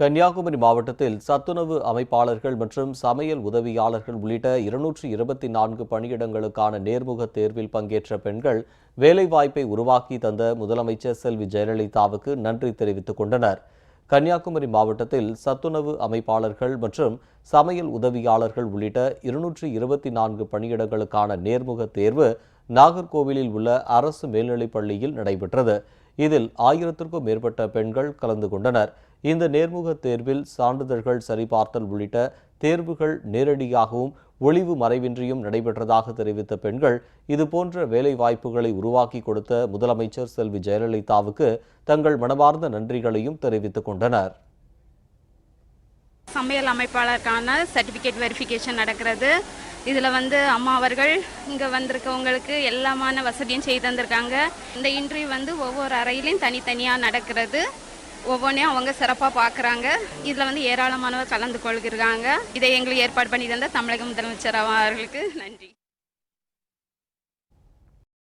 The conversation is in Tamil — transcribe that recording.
கன்னியாகுமரி மாவட்டத்தில் சத்துணவு அமைப்பாளர்கள் மற்றும் சமையல் உதவியாளர்கள் உள்ளிட்ட இருநூற்றி இருபத்தி நான்கு பணியிடங்களுக்கான நேர்முக தேர்வில் பங்கேற்ற பெண்கள் வேலைவாய்ப்பை உருவாக்கி தந்த முதலமைச்சர் செல்வி ஜெயலலிதாவுக்கு நன்றி தெரிவித்துக் கொண்டனர். கன்னியாகுமரி மாவட்டத்தில் சத்துணவு அமைப்பாளர்கள் மற்றும் சமையல் உதவியாளர்கள் உள்ளிட்ட இருநூற்றி இருபத்தி நான்கு பணியிடங்களுக்கான நேர்முக தேர்வு நாகர்கோவிலில் உள்ள அரசு மேல்நிலைப் பள்ளியில் நடைபெற்றது. இதில் ஆயிரத்திற்கும் மேற்பட்ட பெண்கள் கலந்து கொண்டனர். இந்த நேர்முக தேர்வில் சான்றிதழ்கள் சரிபார்த்தல் உள்ளிட்ட தேர்வுகள் நேரடியாகவும் ஒளிவு மறைவின்றியும் நடைபெற்றதாக தெரிவித்த பெண்கள் இதுபோன்ற வேலை வாய்ப்புகளை உருவாக்கி கொடுத்த முதலமைச்சர் செல்வி ஜெயலலிதாவுக்கு தங்கள் மனமார்ந்த நன்றிகளையும் தெரிவித்துக் கொண்டனர். சமையல் அமைப்பாளருக்கான சர்டிஃபிகேட் வெரிஃபிகேஷன் நடக்கிறது. இதில் வந்து அம்மா அவர்கள் இங்கே வந்திருக்கவங்களுக்கு எல்லாமான வசதியும் செய்து தந்திருக்காங்க. இந்த இன்டர்வியூ வந்து ஒவ்வொரு அறையிலையும் தனித்தனியாக நடக்கிறது. ஒவ்வொன்றையும் அவங்க சிறப்பாக பார்க்குறாங்க இதில் வந்து ஏராளமானவர் கலந்து கொள்கிறாங்க. இதை எங்களுக்கு ஏற்பாடு பண்ணி தந்த தமிழக முதலமைச்சர் அவர்களுக்கு நன்றி.